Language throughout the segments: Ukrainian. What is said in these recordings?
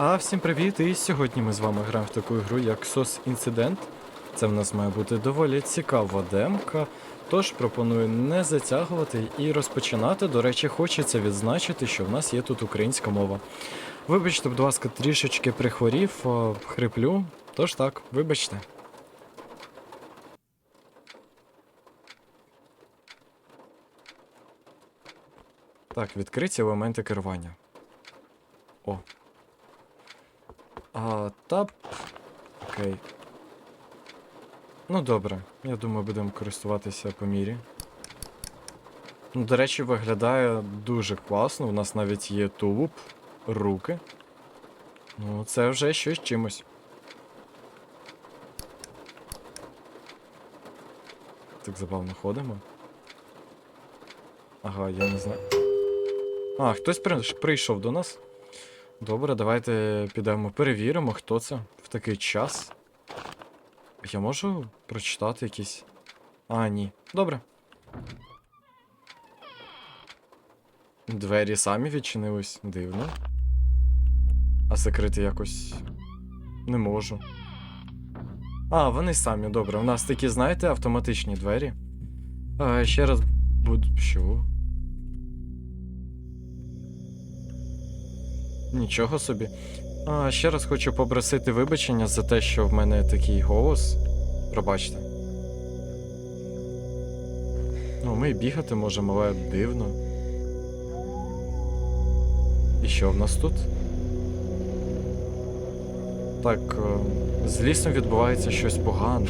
А всім привіт! І сьогодні ми з вами граємо в таку гру, як SOS Incident. Це в нас має бути доволі цікава демка. Тож пропоную не затягувати і розпочинати. До речі, хочеться відзначити, що в нас є тут українська мова. Вибачте, будь ласка, трішечки прихворів, хриплю. Тож так, вибачте. Так, відкриті елементи керування. О, а, тап. Окей. Ну добре, я думаю, будемо користуватися по мірі. Ну, до речі, виглядає дуже класно. У нас навіть є тулуб, руки. Ну, це вже щось чимось. Так забавно ходимо. Ага, я не знаю. А, хтось прийшов до нас. Добре, давайте підемо перевіримо, хто це в такий час. Я можу прочитати якісь. А, ні. Добре. Двері самі відчинились. Дивно. А закрити якось. Не можу. А, вони самі, добре. У нас такі, знаєте, автоматичні двері. А, ще раз буду. Що? Нічого собі. А, ще раз хочу попросити вибачення за те, що в мене такий голос. Пробачте. Ну, ми бігати можемо, але дивно. І що в нас тут? Так, е, з лісом відбувається щось погане.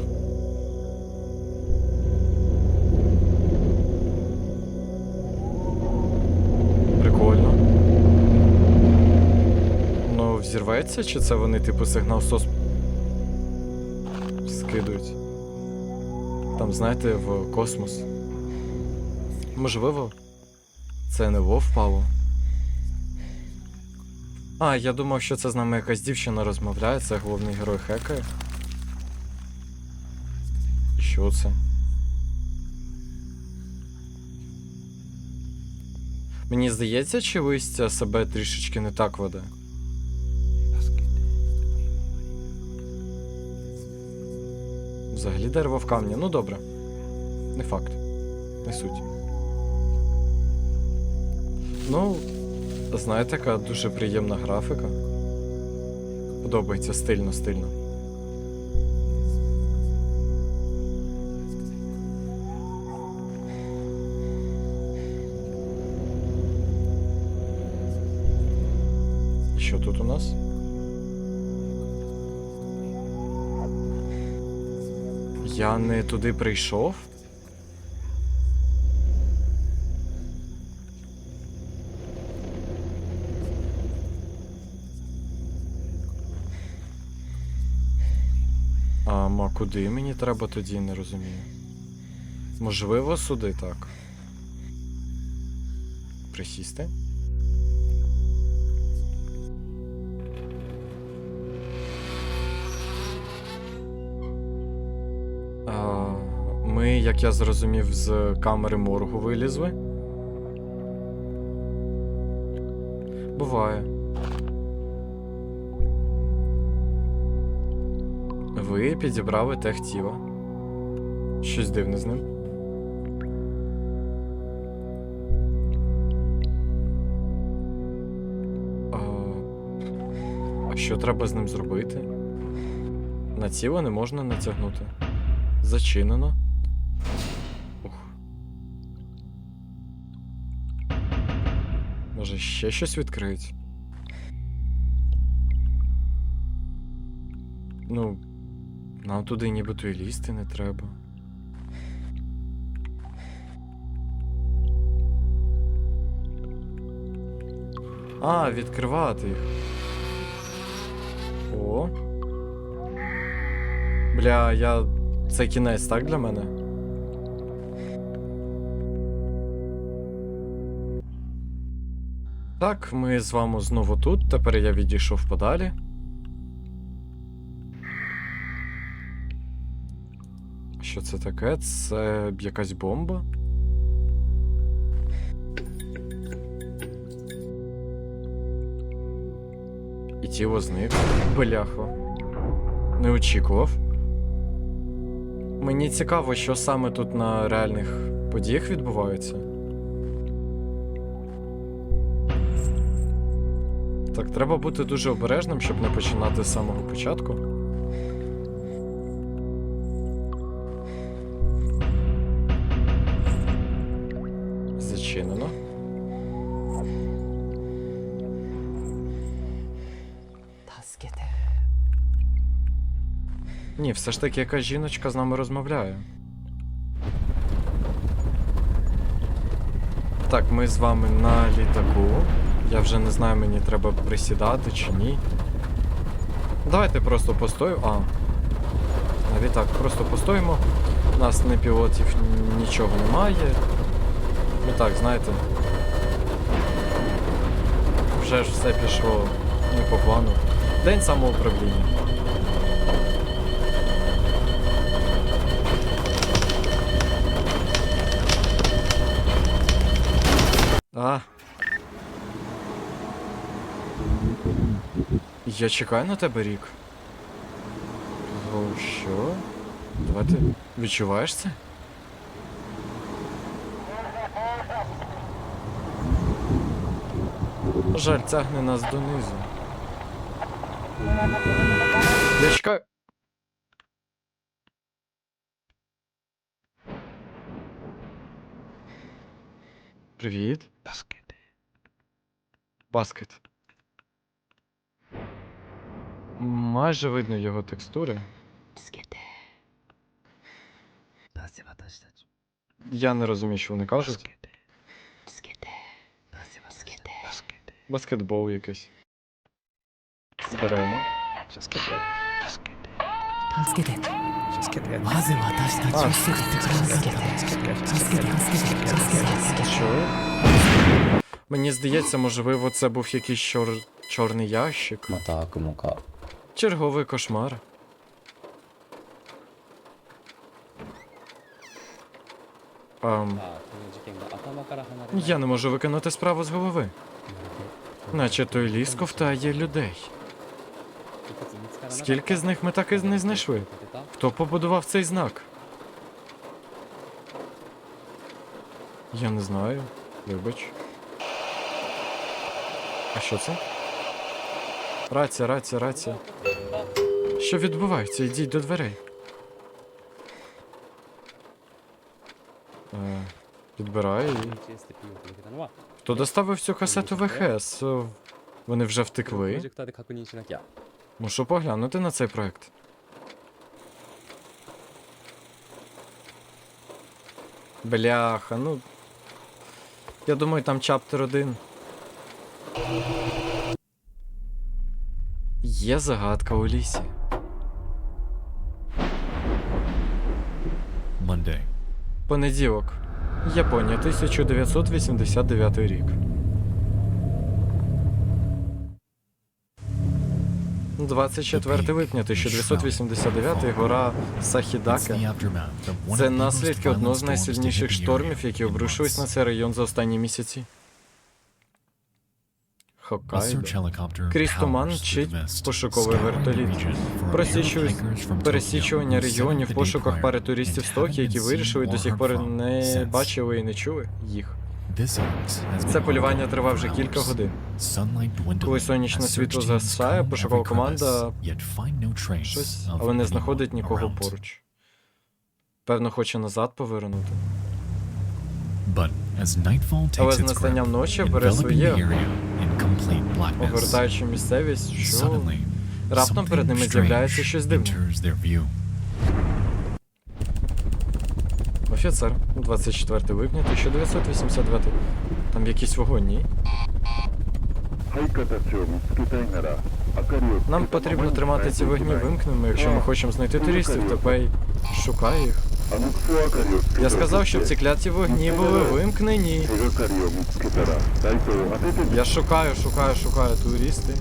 Ну, чи це вони, типу, сигнал СОС скидують? Там, знаєте, в космос. Можливо, це не Вов впало. А, я думав, що це з нами якась дівчина розмовляє, це головний герой хекає. Що це? Мені здається, чи листя себе трішечки не так веде. Взагалі дерево в камні. Ну добре. Не факт. Не суть. Ну, знаєте, яка дуже приємна графіка. Подобається стильно, стильно. І що тут у нас? Я не туди прийшов. А куди мені треба тоді, не розумію. Можливо, сюди так. Присісти? Як я зрозумів, з камери моргу вилізли. Буває. Ви підібрали тех тіла. Щось дивне з ним. А що треба з ним зробити? На тіло не можна натягнути. Зачинено. Ух. Може, ще щось відкриють? Ну, нам туди нібито і лізти не треба. А, відкривати їх. О. Бля, я. Це кінець, так для мене? Так, ми з вами знову тут. Тепер я відійшов подалі. Що це таке? Це якась бомба? І тіло зник. Бляхо. Не очікував. Мені цікаво, що саме тут на реальних подіях відбувається. Так, треба бути дуже обережним, щоб не починати з самого початку. Зачинено. Ні, все ж таки якась жіночка з нами розмовляє. Так, ми з вами на літаку. Я вже не знаю, мені треба присідати чи ні. Давайте просто постою. А. Навіть так, просто постоїмо. У нас не пілотів нічого немає. Ну так, знаєте. Вже ж все пішло не по плану. День самоуправління. А. Я чекаю на тебе рік. О, що? Давай ти відчуваєш це? Жаль, тягне нас донизу. Я чекаю. Привіт. Баскет. Баскет майже видно його текстури. Я не розумію, що вони кажуть. Баскетбол якийсь. Зберемо. Мені здається, можливо, це був якийсь чор... чорний ящик. Матаку мука. Черговий кошмар. Ам... Я не можу викинути справу з голови. Наче той ліс ковтає людей. Скільки з них ми так і не знайшли? Хто побудував цей знак? Я не знаю. Вибач. А що це? Рація, рація, рація. Що відбувається? Йдіть до дверей. Е, Підбирай. і- Хто доставив цю касету ВХС? Е, вони вже втекли. Ну, Мушу поглянути на цей проект. Бляха, ну. Я думаю, там чаптер один. Є загадка у лісі. Monday. Понеділок. Японія, 1989 рік. 24 липня 1989 гора Сахідака. Це наслідки одного з найсильніших штормів, які обрушились на цей район за останні місяці. Хоккайдо. Крізь туман мчить пошуковий вертоліт. Просічують пересічування регіонів в пошуках пари туристів з Токіо, які вирішили до сих пор не бачили і не чули їх. Це полювання тривав вже кілька годин. Коли сонячне світло згасає, пошукова команда Щось, але не знаходить нікого поруч. Певно, хоче назад повернути. Але з настанням ночі бере своє, огортаючи місцевість, що раптом перед ними з'являється щось дивне. Офіцер, 24 липня 1989. Там якісь вогонь, ні? Нам потрібно тримати ці вогні вимкненими, якщо ми хочемо знайти туристів, Топей шукай їх. Я сказав, щоб ці кляті вогні були вимкнені. Я шукаю, шукаю, шукаю туристи.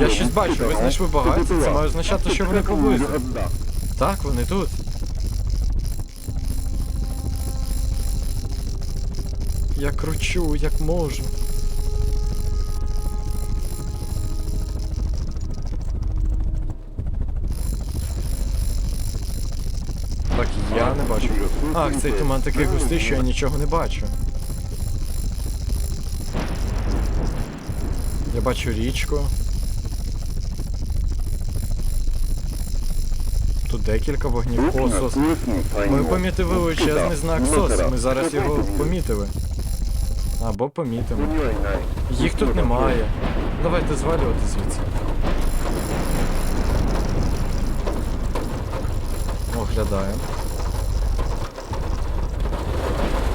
Я щось бачу, ви знайшли багатство, це має означати, що вони поблизу. Так, вони тут. Я кручу, як можу. Я не бачу. Ах, цей туман такий густий, що я нічого не бачу. Я бачу річку. Тут декілька вогнів. О, сос. Ми помітили величезний знак СОС. Ми зараз його помітили. Або помітимо. Їх тут немає. Давайте звалювати звідси. Оглядаємо.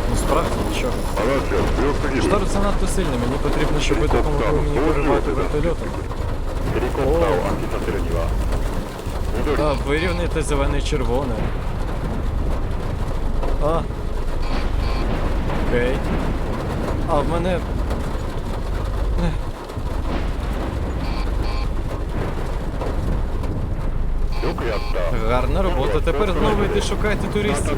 Ну нічого. Штар занадто сильний, мені потрібно, щоб ви допомогли мені виривати вертольотом. А, вирівняйте зелене і червоне. А. Окей. А, в мене. Гарна робота. Тепер знову йди шукайте туристів.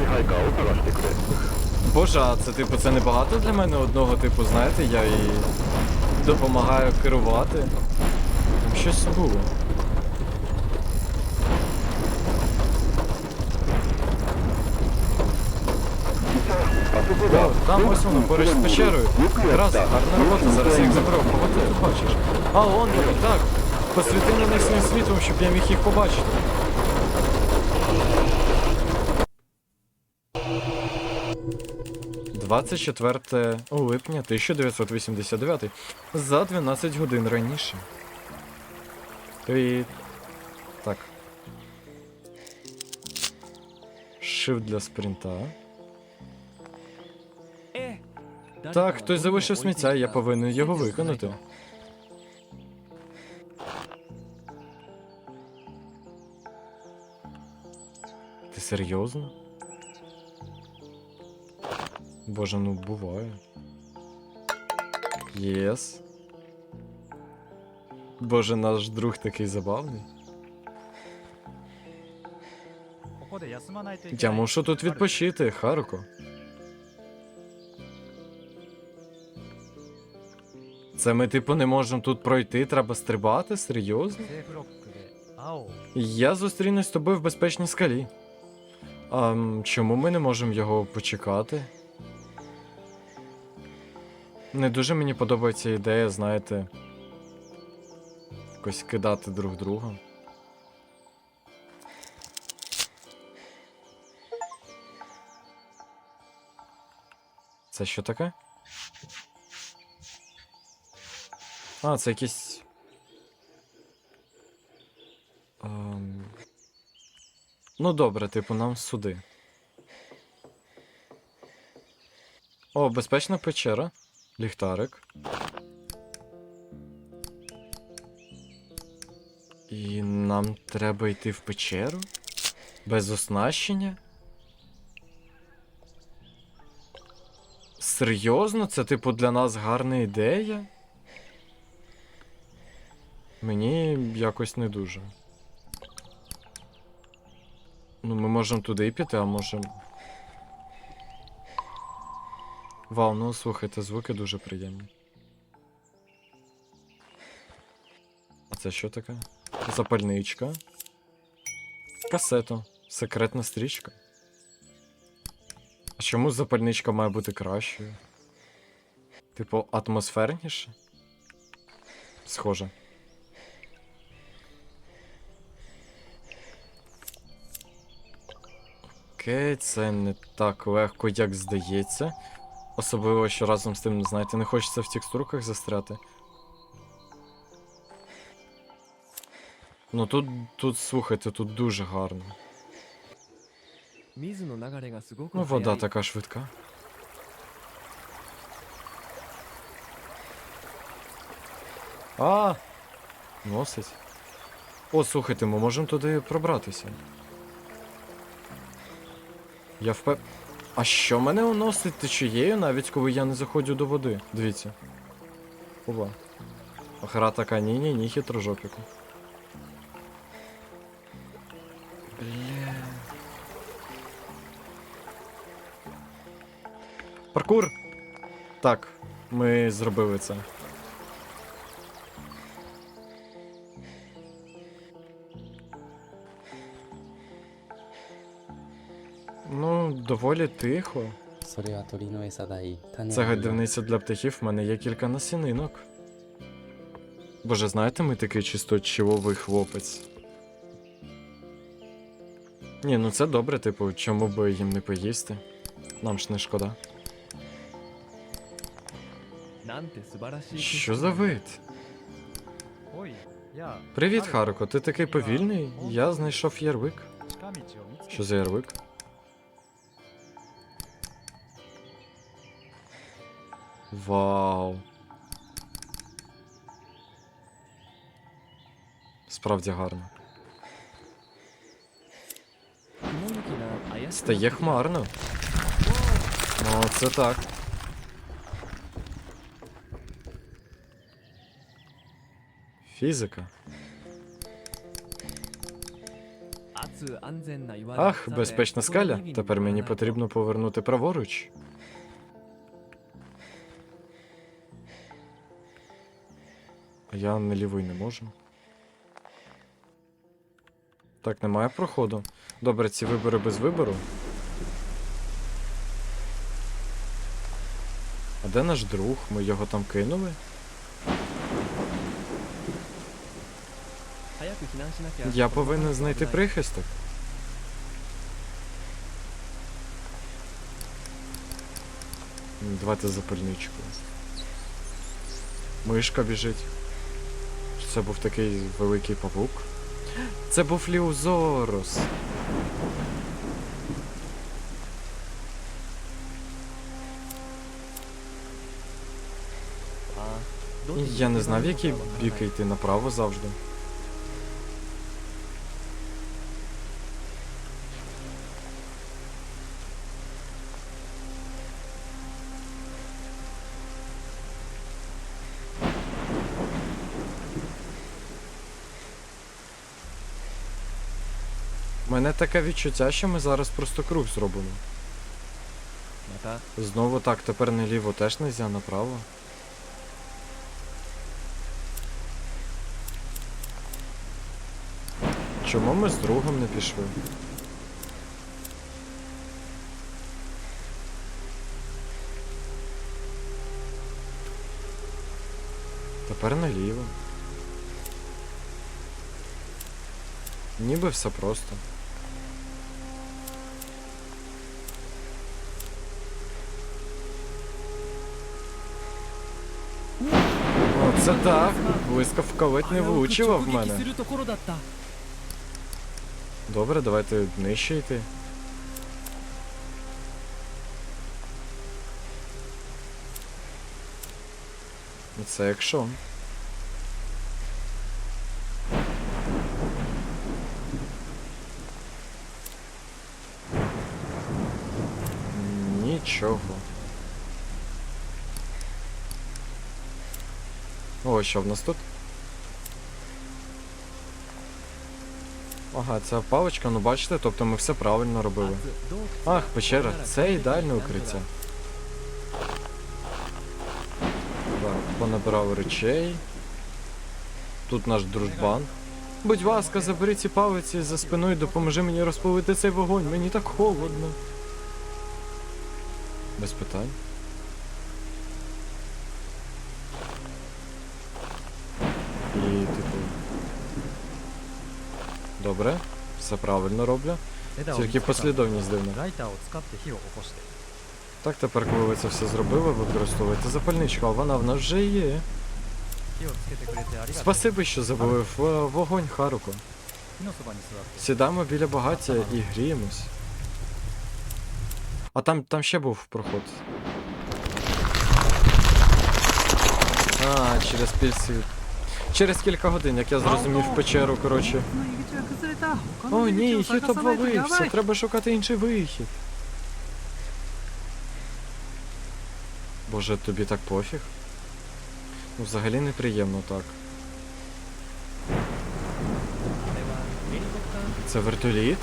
Боже, а це типу це небагато для мене одного типу, знаєте, я і допомагаю керувати. Там щось було. О, там ось воно, поруч з печерою. Раз, гарна робота, зараз я їх заберу. Кого ти бачиш? А, он вони, так. Посвіти на них своїм світлом, щоб я міг їх побачити. Двадцять четверте липня 1989 за 12 годин раніше. Привіт. Так. Shift для спринта. Так, хтось залишив сміття, я повинен його виконати. Ти серйозно? Боже, ну буває. Єс. Боже, наш друг такий забавний. Я мушу тут відпочити, Харуко. Це ми, типу, не можемо тут пройти, треба стрибати? Серйозно? Я зустрінусь з тобою в безпечній скалі. А чому ми не можемо його почекати? Не дуже мені подобається ідея, знаєте. Якось кидати друг друга. Це що таке? А, це якісь. Ем... Ну добре, типу, нам сюди. О, безпечна печера. Ліхтарик. І нам треба йти в печеру? Без оснащення? Серйозно? Це, типу, для нас гарна ідея? Мені якось не дуже. Ну, ми можемо туди піти, а можемо. Вау, ну слухайте, звуки дуже приємні. А це що таке? Запальничка. Касета. Секретна стрічка. А чому запальничка має бути кращою? Типу, атмосферніше? Схоже. Окей, це не так легко, як здається. Особливо, що разом з тим, знаєте, не хочеться в текстурках застряти. Ну тут, тут, слухайте, тут дуже гарно. Ну, вода така швидка. А! Носить. О, слухайте, ми можемо туди пробратися. Я впев... А що мене уносить течією, навіть коли я не заходжу до води? Дивіться. Опа. Гра така ні-ні, ні хитрожопіку. Бля. Паркур! Так, ми зробили це. доволі тихо. Це гадівниця для птахів в мене є кілька насінинок. Боже, знаєте, ми такий чисто чивовий хлопець. Ні, ну це добре, типу, чому би їм не поїсти? Нам ж не шкода. Що за вид? Привіт, Харко. Ти такий повільний. Я знайшов ярвик. Що за ярвик? Вау. Справді гарно. Стає хмарно. О, це так. Фізика. Ах, безпечна скаля. Тепер мені потрібно повернути праворуч. А я не лівий не можу. Так, немає проходу. Добре, ці вибори без вибору. А де наш друг? Ми його там кинули? Я повинен знайти прихисток. Давайте запальничку. Мишка біжить. Це був такий великий павук. Це був Ліузорус. Я не знав, який бік йти направо завжди. Мене таке відчуття, що ми зараз просто круг зробимо. また Знову так, тепер наліво теж не можна, направо. Чому ми з другом не пішли? Тепер наліво. Ніби все просто. Це так. Блискавка ледь не влучила в мене. Добре, давайте нижче йти. Це якщо. Що в нас тут? Ага, ця паличка, ну бачите, тобто ми все правильно робили. Ах, печера, це ідеальне укриття. Так, понабирав речей. Тут наш дружбан. Будь ласка, забери ці палиці за спиною, допоможи мені розпалити цей вогонь, мені так холодно. Без питань. Добре, все правильно роблю. Тільки послідовність дивна. Так, тепер, коли ви це все зробили, використовуйте запальничку, а вона в нас вже є. Спасибо, що заболив е, вогонь Харуко. Сідаємо біля багаття і гріємось. А там там ще був проход. А, через пільсів. Через кілька годин, як я зрозумів печеру, коротше. О, ні, хід обвалився, треба шукати інший вихід. Боже, тобі так пофіг? Ну взагалі неприємно так. Це вертоліт?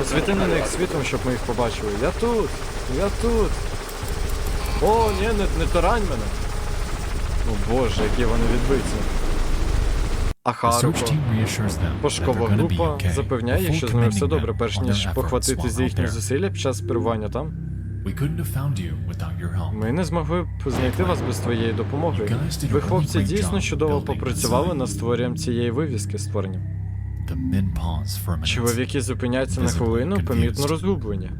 Посвіти на них світом, щоб ми їх побачили. Я тут! Я тут! О, ні, не, не тарань мене! О боже, які вони відбиті. А Харуко. be група запевняє, before що з ними все добре, перш ніж похватити while за їхні зусилля під час перебування там. Ми не змогли б знайти вас без твоєї допомоги. Ви, хлопці, дійсно чудово попрацювали над створенням цієї вивіски створенням. Чоловіки зупиняються на хвилину, помітно розгублені.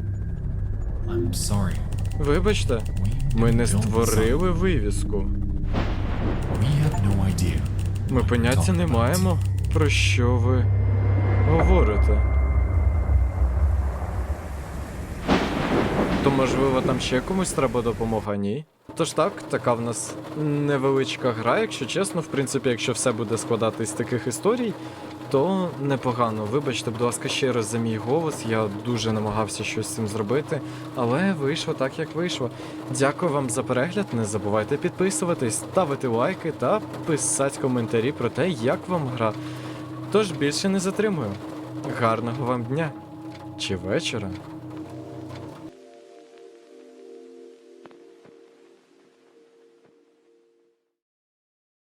Вибачте, ми не створили вивіску. Ми поняття не маємо, про що ви говорите. То можливо там ще комусь треба допомога, ні? Тож так, така в нас невеличка гра, якщо чесно, в принципі, якщо все буде складатись з таких історій, то непогано. Вибачте, будь ласка, ще раз за мій голос. Я дуже намагався щось з цим зробити, але вийшло так, як вийшло. Дякую вам за перегляд. Не забувайте підписуватись, ставити лайки та писати коментарі про те, як вам гра. Тож більше не затримую. Гарного вам дня чи вечора.